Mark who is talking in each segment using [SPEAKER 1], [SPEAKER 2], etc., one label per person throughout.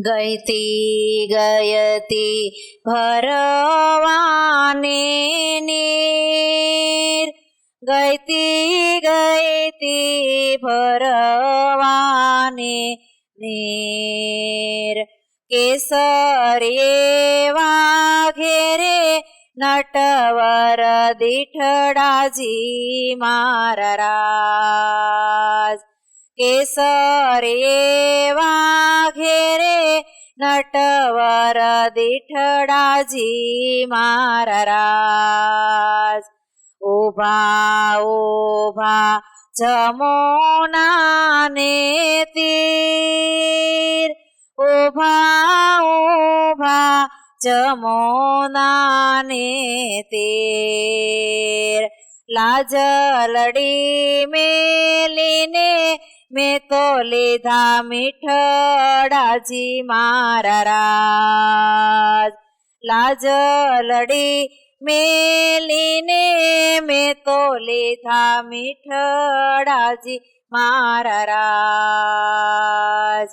[SPEAKER 1] गैती गयती भरवाने नीर. गैती गयती भरवाने नीर. केसरे वाघेरे नटवर दिठडाजी मारराज केसरे वा नटवर दिठडाजी महाराज. उभा उभा जमोनाने तीर उभा उभा जमोनाने तीर लाजलडी मेलीने મેં તો લીધા મીઠડાજી મારા રાજ. લાજલડી મેલીને મેં તો લીધા મીઠડાજી મારા રાજ.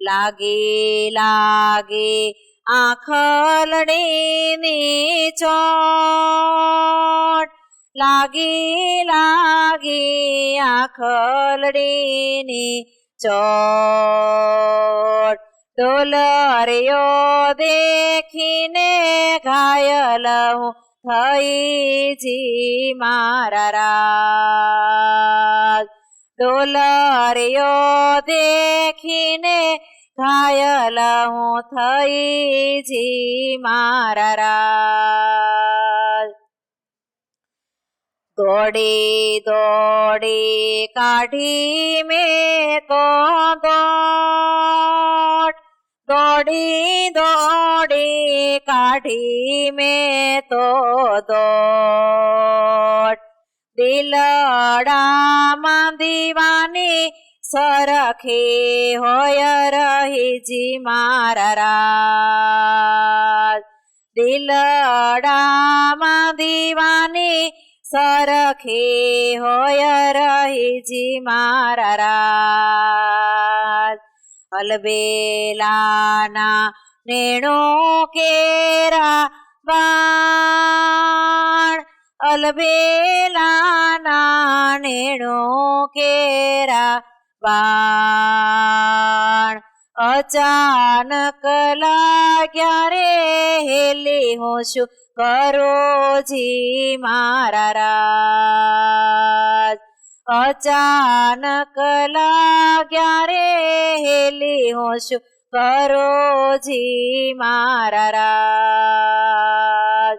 [SPEAKER 1] લાગી લાગી આખલડીની ચોટ લાગી લાગી આખલડીની ચોટ. ડોલરિયો દેખીને ઘાયલ હું થઈ જી મારા રાજ. ડોલરિયો દેખીને ઘાયલ હું થઈ જી મારા દોડી દોડી કાઢી મેં તો દોડ. દોડી કાઢી મેં તો દોડ. દિલડામાં દીવાની સરખી હોય રહી જી મારા રાજ. દિલડામાં દીવાની સરખી હોય રહીજી મારા રાજ. અલબેલાના નેણો કેરા બાણ. અલબેલાના નેણો કેરા બાણ. અચાનક લાગ્યા રે, હેલી હું શું કરો જી મારા રાજ. અચાનક લાગ્યા રે, હેલી હું શું કરો જી મારા રાજ.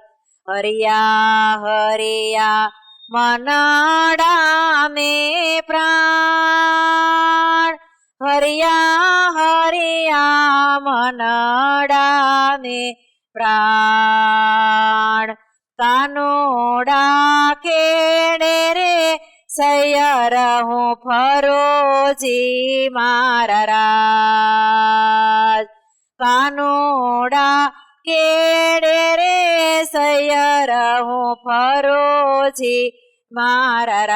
[SPEAKER 1] હરિયા હરિયા, મનાડા મે પ્રાણ. હરિયા હરિયા, મનડાને પ્રાણ. કાનોડા કેણે રે, સૈયર હું ફરોજી, મારા રાજ. કાનોડા કેડે રે, સૈયર હું ફરોજી, મારા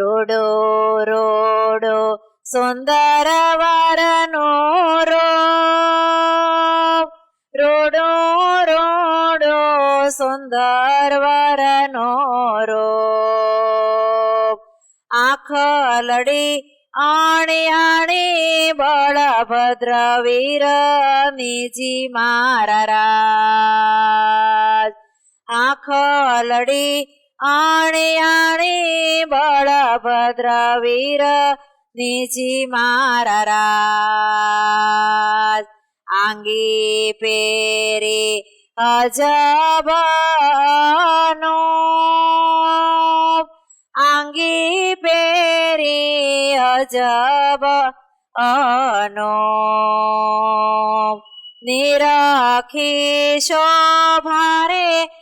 [SPEAKER 1] રોડો રોડો સુંદર વરનો રો રોડો રોડો સુંદર વરનો રો આખલડી આણી આણી બળભદ્ર વીર નીજી મારા રાજ. આખલડી આણી આણે બળભદ્ર વીર નીચી મારા રાજ. આંગી પેરી અજબનો આંગી પેરી અજબ અનો નિરખી શોભારે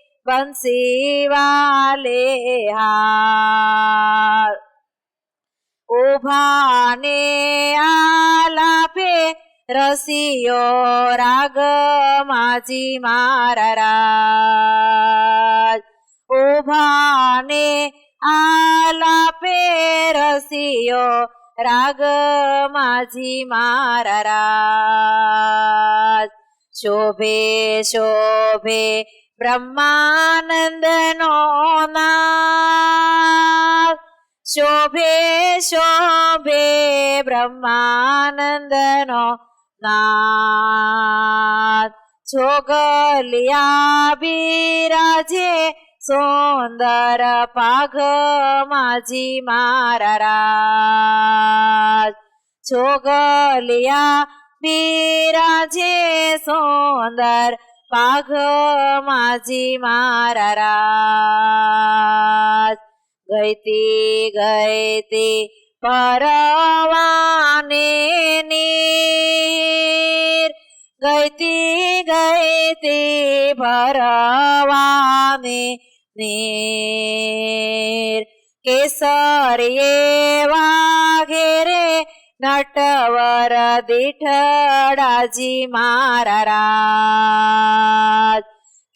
[SPEAKER 1] બંસી વાલે હાર. ઉભાને આલાપે રસિયો રાગ માજી મારા ઉભાને આલાપે રસિયો રાગ માજી મારા શોભે શોભે બ્રહ્માનંદનો નાદ શોભે શોભે બ્રહ્માનંદનો નાદ છોગલિયા બિરાજે સુંદર પાઘ માજી મારા રાજ છોગલિયા બિરાજે સુંદર पाघ माझी माराराज. गैती गैती परवाने नीर. गैती गैती परवाने नीर. केसरिये वाघेरे નટવર દીઠડાજી મારા રાજ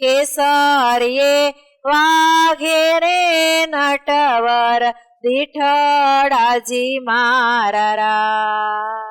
[SPEAKER 1] કેસરીએ વાઘેરે નટવર દીઠડાજી મારા રાજ